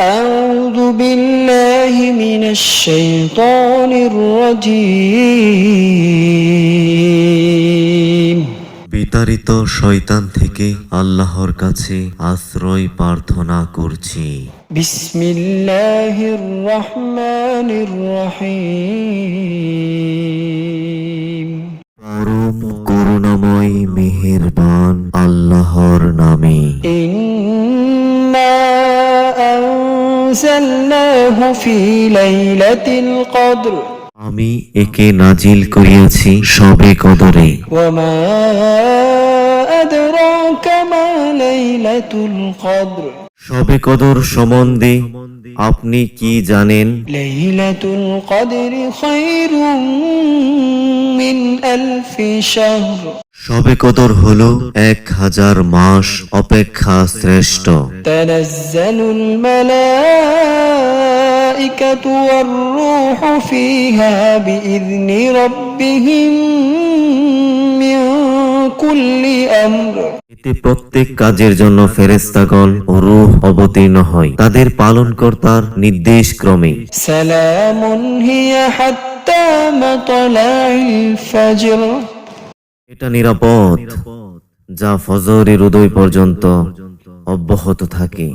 أعوذ بالله من الشيطان الرجيم বিতাড়িত শয়তান থেকে আল্লাহর কাছে আশ্রয় প্রার্থনা করছি بسم الله الرحمن الرحيم পরম করুণাময় মেহেরবান আল্লাহর নামে أنزلناه في ليلة القدر আমি একে নাজিল করিয়াছি সবে কদরে وما أدراك ما ليلة القدر সবে কদর সম্বন্ধে আপনি কি জানেন ليلة القدر خير من ألف شهر সবে কদর হল এক হাজার মাস অপেক্ষা শ্রেষ্ঠ। তনজ্জালুল মালাইকাতু ওয়ার রূহু ফিহা বিইذনি রাব্বিহিম এতে প্রত্যেক কাজের জন্য ফেরেস্তাগণ ও রূহ অবতীর্ণ হয়। তাদের পালনকর্তার নির্দেশ ক্রমে। সালামুন হিয়া হাত এটা নিরাপদ যা ফজরের উদয় পর্যন্ত অব্যাহত থাকে।